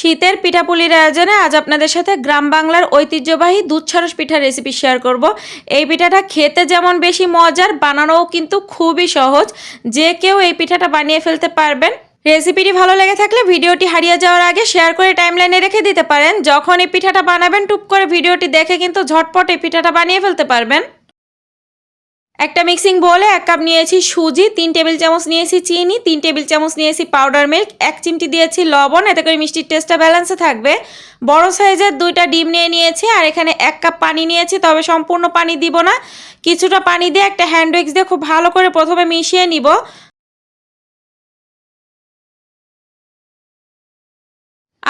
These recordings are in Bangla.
শীতের পিঠাপুলির আয়োজনে আজ আপনাদের সাথে গ্রাম বাংলার ঐতিহ্যবাহী দুধ ছারস পিঠার রেসিপি শেয়ার করব। এই পিঠাটা খেতে যেমন বেশি মজার, বানানোও কিন্তু খুবই সহজ। যে কেউ এই পিঠাটা বানিয়ে ফেলতে পারবেন। রেসিপিটি ভালো লেগে থাকলে ভিডিওটি হারিয়ে যাওয়ার আগে শেয়ার করে টাইমলাইনে রেখে দিতে পারেন। যখন এই পিঠাটা বানাবেন, টুপ করে ভিডিওটি দেখে কিন্তু ঝটপট এই পিঠাটা বানিয়ে ফেলতে পারবেন। একটা মিক্সিং বলে এক কাপ নিয়েছি সুজি, তিন টেবিল চামচ নিয়েছি চিনি, তিন টেবিল চামচ নিয়েছি পাউডার মিল্ক এক চিমটি দিয়েছি লবণ, এতে করে মিষ্টির টেস্টটা ব্যালেন্সে থাকবে। বড় সাইজের দুইটা ডিম নিয়ে নিয়েছি, আর এখানে এক কাপ পানি নিয়েছি, তবে সম্পূর্ণ পানি দিব না। কিছুটা পানি দিয়ে একটা হ্যান্ড উইক্স দিয়ে খুব ভালো করে প্রথমে মিশিয়ে নিব।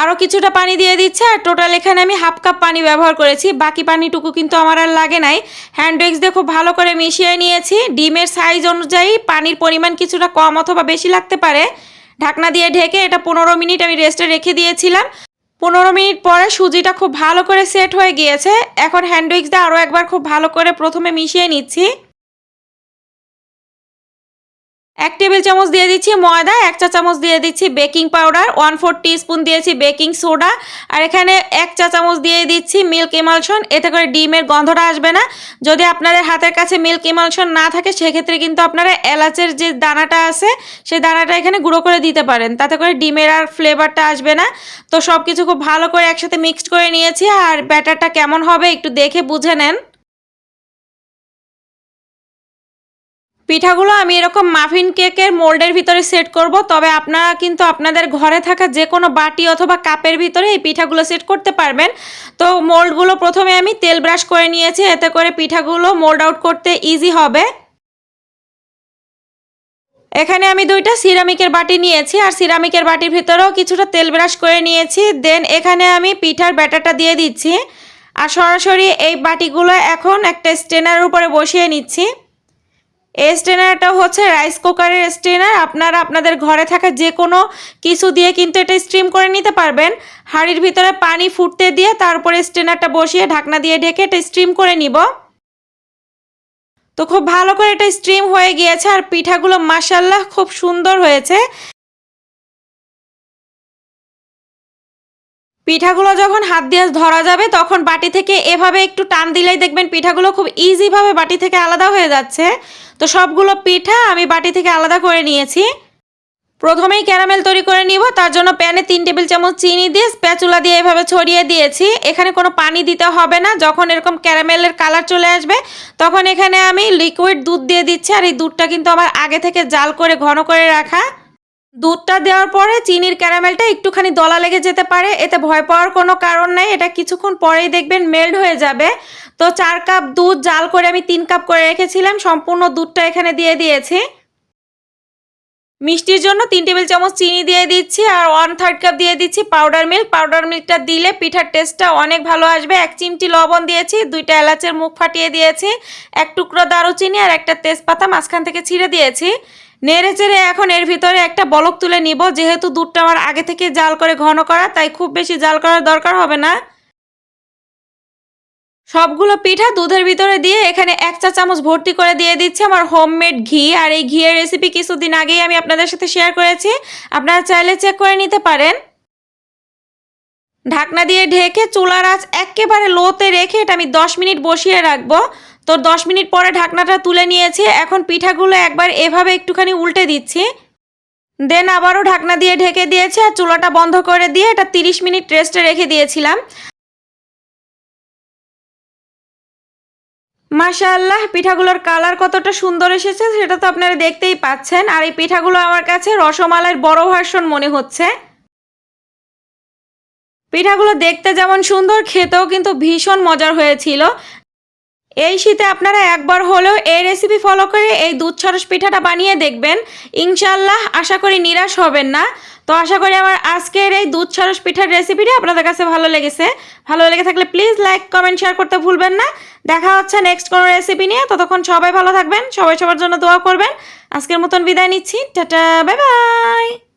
আরও কিছুটা পানি দিয়ে দিচ্ছে আর টোটাল এখানে আমি হাফ কাপ পানি ব্যবহার করেছি। বাকি পানিটুকু কিন্তু আমার আর লাগে নাই। হ্যান্ড উইক্স দিয়ে খুব ভালো করে মিশিয়ে নিয়েছি। ডিমের সাইজ অনুযায়ী পানির পরিমাণ কিছুটা কম অথবা বেশি লাগতে পারে। ঢাকনা দিয়ে ঢেকে এটা পনেরো মিনিট আমি রেস্টে রেখে দিয়েছিলাম। পনেরো মিনিট পরে সুজিটা খুব ভালো করে সেট হয়ে গিয়েছে। এখন হ্যান্ড উইক্স দিয়ে আরও একবার খুব ভালো করে প্রথমে মিশিয়ে নিচ্ছি। এক টেবিল চামচ দিয়ে দিচ্ছি ময়দা, এক চা চামচ দিয়ে দিচ্ছি baking powder one four spoon দিয়েছি বেকিং সোডা আর এখানে এক চা চামচ দিয়ে দিচ্ছি মিল্ক ইমালশন এতে করে ডিমের গন্ধটা আসবে না। যদি আপনাদের হাতের কাছে মিল্ক ইমালশন না থাকে, সেক্ষেত্রে কিন্তু আপনারা এলাচের যে দানাটা আছে, সেই দানাটা এখানে গুঁড়ো করে দিতে পারেন। তাতে করে ডিমের আর ফ্লেভারটা আসবে না। তো সব কিছু খুব ভালো করে একসাথে মিক্সড করে নিয়েছি আর ব্যাটারটা কেমন হবে একটু দেখে বুঝে নেন। পিঠাগুলো আমি এরকম মাফিন কেকের মোল্ডের ভিতরে সেট করব, তবে আপনারা কিন্তু আপনাদের ঘরে থাকা যে কোনো বাটি অথবা কাপের ভিতরে এই পিঠাগুলো সেট করতে পারবেন। তো মোল্ডগুলো প্রথমে আমি তেল ব্রাশ করে নিয়েছি, এতে করে পিঠাগুলো মোল্ড আউট করতে ইজি হবে। এখানে আমি দুইটা সিরামিকের বাটি নিয়েছি, আর সিরামিকের বাটির ভিতরেও কিছুটা তেল ব্রাশ করে নিয়েছি। দেন এখানে আমি পিঠার ব্যাটারটা দিয়ে দিচ্ছি, আর সরাসরি এই বাটিগুলো এখন একটা স্টেনারের উপরে বসিয়ে নিচ্ছি। এই স্ট্রেনারটা হচ্ছে রাইস কুকারের স্ট্রেনার। আপনারা আপনাদের ঘরে থাকা যে কোনো কিছু দিয়ে কিন্তু এটা স্ট্রিম করে নিতে পারবেন। হাঁড়ির ভিতরে পানি ফুটতে দিয়ে তারপরে স্ট্রেনারটা বসিয়ে ঢাকনা দিয়ে ঢেকে এটা স্ট্রিম করে নিব। তো খুব ভালো করে এটা স্ট্রিম হয়ে গিয়েছে আর পিঠাগুলো মাসাল্লাহ খুব সুন্দর হয়েছে। পিঠাগুলো যখন হাত দিয়ে ধরা যাবে তখন বাটি থেকে এভাবে একটু টান দিলেই দেখবেন পিঠাগুলো খুব ইজিভাবে বাটি থেকে আলাদা হয়ে যাচ্ছে। তো সবগুলো পিঠা আমি বাটি থেকে আলাদা করে নিয়েছি। প্রথমেই ক্যারামেল তৈরি করে নিব, তার জন্য প্যানে তিন টেবিল চামচ চিনি দিয়ে স্প্যাচুলা দিয়ে এভাবে ছড়িয়ে দিয়েছি। এখানে কোনো পানি দিতে হবে না, যখন এরকম ক্যারামেলের কালার চলে আসবে, তখন এখানে আমি লিকুইড দুধ দিয়ে দিচ্ছি, আর এই দুধটা কিন্তু আমার আগে থেকে জাল করে, ঘন করে রাখা। দুধটা দেওয়ার পরে চিনির ক্যারামেলটা একটুখানি দলা লেগে যেতে পারে। এতে ভয় পাওয়ার কোনো কারণ নেই। এটা কিছুক্ষণ পরেই দেখবেন মেল্ট হয়ে যাবে। তো চার কাপ দুধ জাল করে আমি তিন কাপ করে রেখেছিলাম। সম্পূর্ণ দুধটা এখানে দিয়ে দিয়েছি। মিষ্টির জন্য তিন টেবিল চামচ চিনি দিয়ে দিচ্ছি আর ওয়ান থার্ড কাপ দিয়ে দিচ্ছি পাউডার মিল্ক পাউডার মিল্কটা দিলে পিঠার টেস্টটা অনেক ভালো আসবে। এক চিমটি লবণ দিয়েছি, দুইটা এলাচের মুখ ফাটিয়ে দিয়েছি, এক টুকরো দারুচিনি আর একটা তেজপাতা মাঝখান থেকে ছিঁড়ে দিয়েছি। নেড়ে চেড়ে এখন এর ভিতরে একটা বলক তুলে নিব। যেহেতু দুধটা আমার আগে থেকে জাল করে ঘন করা, তাই খুব বেশি জাল করার দরকার হবে না। সবগুলো পিঠা দুধের ভিতরে দিয়ে এখানে এক চা চামচ ভর্তি করে দিয়ে দিচ্ছি আমার হোমমেড ঘি। আর এই ঘিয়ের রেসিপি কিছুদিন আগেই আমি আপনাদের সাথে শেয়ার করেছি। আপনারা চাইলে চেক করে নিতে পারেন। ঢাকনা দিয়ে ঢেকে চুলার আঁচ একেবারে লোতে রেখে এটা আমি দশ মিনিট বসিয়ে রাখব। তো দশ মিনিট পরে ঢাকনাটা তুলে নিয়েছি, এখন পিঠাগুলো একবার এভাবে একটুখানি উল্টে দিচ্ছি। দেন আবারও ঢাকনা দিয়ে ঢেকে দিয়েছি আর চুলাটা বন্ধ করে দিয়ে এটা তিরিশ মিনিট রেস্টে রেখে দিয়েছিলাম। মাশাআল্লাহ, পিঠাগুলোর কালার কতটা সুন্দর এসেছে সেটা তো আপনারা দেখতেই পাচ্ছেন। আর এই পিঠাগুলো আমার কাছে রসমালাইয়ের বড় ভার্সন মনে হচ্ছে। পিঠাগুলো দেখতে যেমন সুন্দর, খেতেও কিন্তু ভীষণ মজার হয়েছিল। এই শীতে আপনারা একবার হলেও এই রেসিপি ফলো করে এই দুধ সরস পিঠাটা বানিয়ে দেখবেন। ইনশাল্লাহ আশা করি নিরাশ হবেন না। তো আশা করি আমার আজকের এই দুধ সরস পিঠার রেসিপিটা আপনাদের কাছে ভালো লেগেছে। ভালো লেগে থাকলে প্লিজ লাইক কমেন্ট শেয়ার করতে ভুলবেন না। দেখা হচ্ছে নেক্সট কোনো রেসিপি নিয়ে। ততক্ষণ সবাই ভালো থাকবেন, সবাই সবার জন্য দোয়া করবেন। আজকের মতন বিদায় নিচ্ছি। Tata bye bye